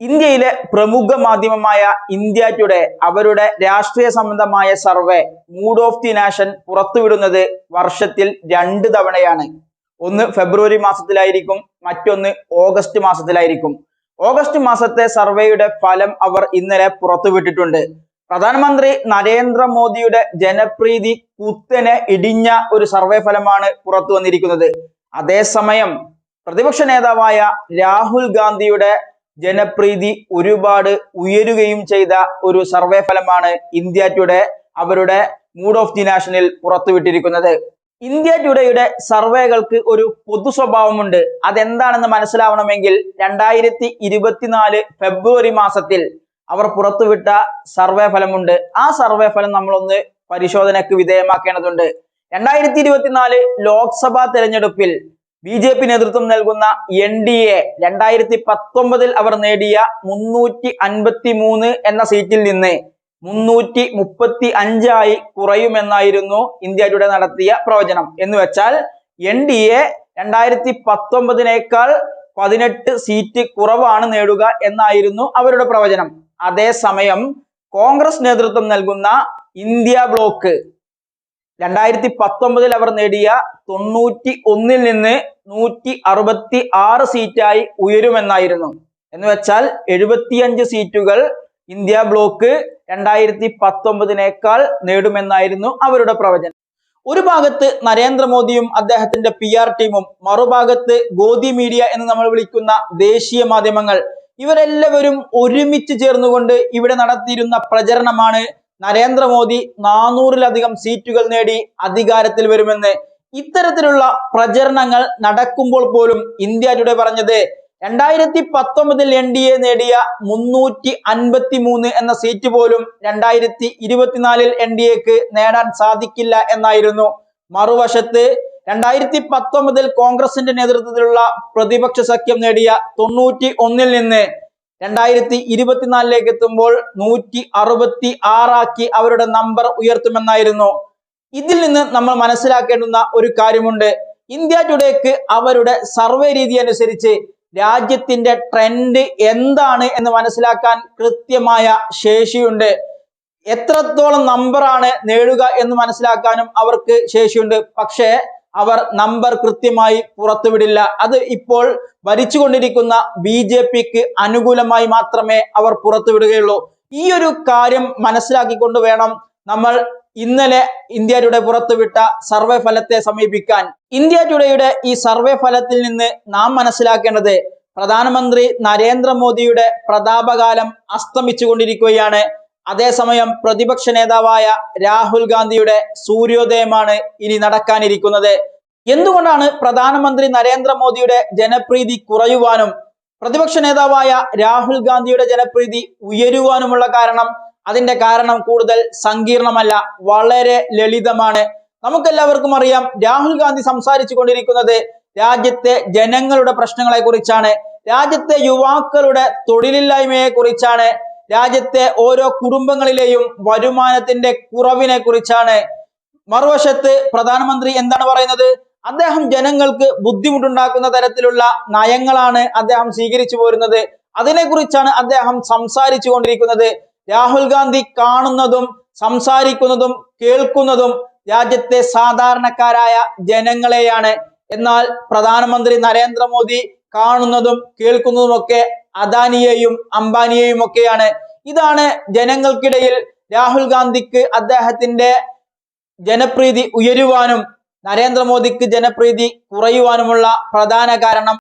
ഇന്ത്യയിലെ പ്രമുഖ മാധ്യമമായ ഇന്ത്യ ടുഡേ അവരുടെ രാഷ്ട്രീയ സംബന്ധമായ survey mood of the nation പുറത്തുവിടുന്നത് വർഷത്തിൽ രണ്ട് തവണയാണ്. ഒന്ന് ഫെബ്രുവരി മാസത്തിലായിരിക്കും മറ്റൊന്ന് ഓഗസ്റ്റ് മാസത്തിലായിരിക്കും. ഓഗസ്റ്റ് മാസത്തെ സർവേയുടെ ഫലം അവർ ഇന്നലെ പുറത്തുവിട്ടിട്ടുണ്ട്. പ്രധാനമന്ത്രി നരേന്ദ്രമോദിയുടെ ജനപ്രീതി കുത്തനെ ഇടിഞ്ഞ ഒരു സർവേ ഫലമാണ് പുറത്തു വന്നിരിക്കുന്നത് അതേസമയം പ്രതിപക്ഷ നേതാവായ രാഹുൽ ഗാന്ധിയുടെ ജനപ്രീതി ഒരുപാട് ഉയരുകയും ചെയ്ത ഒരു സർവേ ഫലമാണ് ഇന്ത്യ ടുഡേ അവരുടെ മൂഡ് ഓഫ് ദി നാഷനിൽ പുറത്തുവിട്ടിരിക്കുന്നത്. ഇന്ത്യ ടുഡേയുടെ സർവേകൾക്ക് ഒരു പൊതു സ്വഭാവമുണ്ട്. അതെന്താണെന്ന് മനസ്സിലാവണമെങ്കിൽ രണ്ടായിരത്തി ഇരുപത്തിനാല് ഫെബ്രുവരി മാസത്തിൽ അവർ പുറത്തുവിട്ട സർവേ ഫലമുണ്ട്. ആ സർവേ ഫലം നമ്മളൊന്ന് പരിശോധനയ്ക്ക് വിധേയമാക്കേണ്ടതുണ്ട്. രണ്ടായിരത്തി ഇരുപത്തിനാല് ലോക്സഭാ തെരഞ്ഞെടുപ്പിൽ ബി ജെ പി നേതൃത്വം നൽകുന്ന എൻ ഡി എ രണ്ടായിരത്തി പത്തൊമ്പതിൽ അവർ നേടിയ മുന്നൂറ്റി അൻപത്തി മൂന്ന് എന്ന സീറ്റിൽ നിന്ന് മുന്നൂറ്റി മുപ്പത്തി അഞ്ചായി കുറയുമെന്നായിരുന്നു ഇന്ത്യ ടുഡേ നടത്തിയ പ്രവചനം. എന്ന് വെച്ചാൽ എൻ ഡി എ രണ്ടായിരത്തി പത്തൊമ്പതിനേക്കാൾ പതിനെട്ട് സീറ്റ് കുറവാണ് നേടുക എന്നായിരുന്നു അവരുടെ പ്രവചനം. അതേസമയം കോൺഗ്രസ് നേതൃത്വം നൽകുന്ന ഇന്ത്യ ബ്ലോക്ക് രണ്ടായിരത്തി പത്തൊമ്പതിൽ അവർ നേടിയ തൊണ്ണൂറ്റി ഒന്നിൽ നിന്ന് നൂറ്റി അറുപത്തി ആറ് സീറ്റായി ഉയരുമെന്നായിരുന്നു. എന്ന് വെച്ചാൽ എഴുപത്തിയഞ്ച് സീറ്റുകൾ ഇന്ത്യ ബ്ലോക്ക് രണ്ടായിരത്തി പത്തൊമ്പതിനേക്കാൾ നേടുമെന്നായിരുന്നു അവരുടെ പ്രവചനം. ഒരു ഭാഗത്ത് നരേന്ദ്രമോദിയും അദ്ദേഹത്തിന്റെ പി ആർ ടീമും മറുഭാഗത്ത് ഗോദി മീഡിയ എന്ന് നമ്മൾ വിളിക്കുന്ന ദേശീയ മാധ്യമങ്ങൾ ഇവരെല്ലാവരും ഒരുമിച്ച് ചേർന്നുകൊണ്ട് ഇവിടെ നടത്തിയിരുന്ന പ്രചരണമാണ് നരേന്ദ്രമോദി നാനൂറിലധികം സീറ്റുകൾ നേടി അധികാരത്തിൽ വരുമെന്ന് ഇത്തരത്തിലുള്ള പ്രചരണങ്ങൾ നടക്കുമ്പോൾ പോലും ഇന്ത്യ ടുഡേ പറഞ്ഞത് രണ്ടായിരത്തി പത്തൊമ്പതിൽ എൻ ഡി എ നേടിയ മുന്നൂറ്റി അൻപത്തി മൂന്ന് എന്ന സീറ്റ് പോലും രണ്ടായിരത്തി ഇരുപത്തിനാലിൽ എൻ ഡി എക്ക് നേടാൻ സാധിക്കില്ല എന്നായിരുന്നു. മറുവശത്ത് രണ്ടായിരത്തി പത്തൊമ്പതിൽ കോൺഗ്രസിന്റെ നേതൃത്വത്തിലുള്ള പ്രതിപക്ഷ സഖ്യം നേടിയ തൊണ്ണൂറ്റി ഒന്നിൽ നിന്ന് രണ്ടായിരത്തി ഇരുപത്തിനാലിലേക്ക് എത്തുമ്പോൾ നൂറ്റി അറുപത്തി ആറാക്കി അവരുടെ നമ്പർ ഉയർത്തുമെന്നായിരുന്നു ഇതിൽ നിന്ന് നമ്മൾ മനസ്സിലാക്കേണ്ടുന്ന ഒരു കാര്യമുണ്ട്. ഇന്ത്യ ടുഡേക്ക് അവരുടെ സർവേ രീതി അനുസരിച്ച് രാജ്യത്തിന്റെ ട്രെൻഡ് എന്താണ് എന്ന് മനസ്സിലാക്കാൻ കൃത്യമായ ശേഷിയുണ്ട്. എത്രത്തോളം നമ്പറാണ് നേടുക എന്ന് മനസ്സിലാക്കാനും അവർക്ക് ശേഷിയുണ്ട്. പക്ഷേ അവർ നമ്പർ കൃത്യമായി പുറത്തുവിടില്ല. അത് ഇപ്പോൾ ഭരിച്ചുകൊണ്ടിരിക്കുന്ന ബി ജെ പിക്ക് അനുകൂലമായി മാത്രമേ അവർ പുറത്തുവിടുകയുള്ളൂ. ഈ ഒരു കാര്യം മനസ്സിലാക്കിക്കൊണ്ട് വേണം നമ്മൾ ഇന്നലെ ഇന്ത്യ ടുഡേ പുറത്തുവിട്ട സർവേ ഫലത്തെ സമീപിക്കാൻ ഇന്ത്യ ടുഡേയുടെ ഈ സർവേ ഫലത്തിൽ നിന്ന് നാം മനസ്സിലാക്കേണ്ടത് പ്രധാനമന്ത്രി നരേന്ദ്രമോദിയുടെ പ്രതാപകാലം അസ്തമിച്ചുകൊണ്ടിരിക്കുകയാണ്. അതേസമയം പ്രതിപക്ഷ നേതാവായ രാഹുൽ ഗാന്ധിയുടെ സൂര്യോദയമാണ് ഇനി നടക്കാനിരിക്കുന്നത്. എന്തുകൊണ്ടാണ് പ്രധാനമന്ത്രി നരേന്ദ്രമോദിയുടെ ജനപ്രീതി കുറയുവാനും പ്രതിപക്ഷ നേതാവായ രാഹുൽ ഗാന്ധിയുടെ ജനപ്രീതി ഉയരുവാനുമുള്ള കാരണം അതിന്റെ കാരണം കൂടുതൽ സങ്കീർണമല്ല വളരെ ലളിതമാണ്. നമുക്കെല്ലാവർക്കും അറിയാം രാഹുൽ ഗാന്ധി സംസാരിച്ചു കൊണ്ടിരിക്കുന്നത് രാജ്യത്തെ ജനങ്ങളുടെ പ്രശ്നങ്ങളെ കുറിച്ചാണ് രാജ്യത്തെ യുവാക്കളുടെ തൊഴിലില്ലായ്മയെ കുറിച്ചാണ്. രാജ്യത്തെ ഓരോ കുടുംബങ്ങളിലെയും വരുമാനത്തിന്റെ കുറവിനെ കുറിച്ചാണ്. മറുവശത്ത് പ്രധാനമന്ത്രി എന്താണ് പറയുന്നത്? അദ്ദേഹം ജനങ്ങൾക്ക് ബുദ്ധിമുട്ടുണ്ടാക്കുന്ന തരത്തിലുള്ള നയങ്ങളാണ് അദ്ദേഹം സ്വീകരിച്ചു പോരുന്നത്. അതിനെക്കുറിച്ചാണ് അദ്ദേഹം സംസാരിച്ചു കൊണ്ടിരിക്കുന്നത്. രാഹുൽ ഗാന്ധി കാണുന്നതും സംസാരിക്കുന്നതും കേൾക്കുന്നതും രാജ്യത്തെ സാധാരണക്കാരായ ജനങ്ങളെയാണ്. എന്നാൽ പ്രധാനമന്ത്രി നരേന്ദ്രമോദി കാണുന്നതും കേൾക്കുന്നതുമൊക്കെ അദാനിയെയും അംബാനിയെയും ഒക്കെയാണ് ഇതാണ് ജനങ്ങൾക്കിടയിൽ രാഹുൽ ഗാന്ധിക്ക് അദ്ദേഹത്തിന്റെ ജനപ്രീതി ഉയരുവാനും നരേന്ദ്രമോദിക്ക് ജനപ്രീതി കുറയുവാനുമുള്ള പ്രധാന കാരണം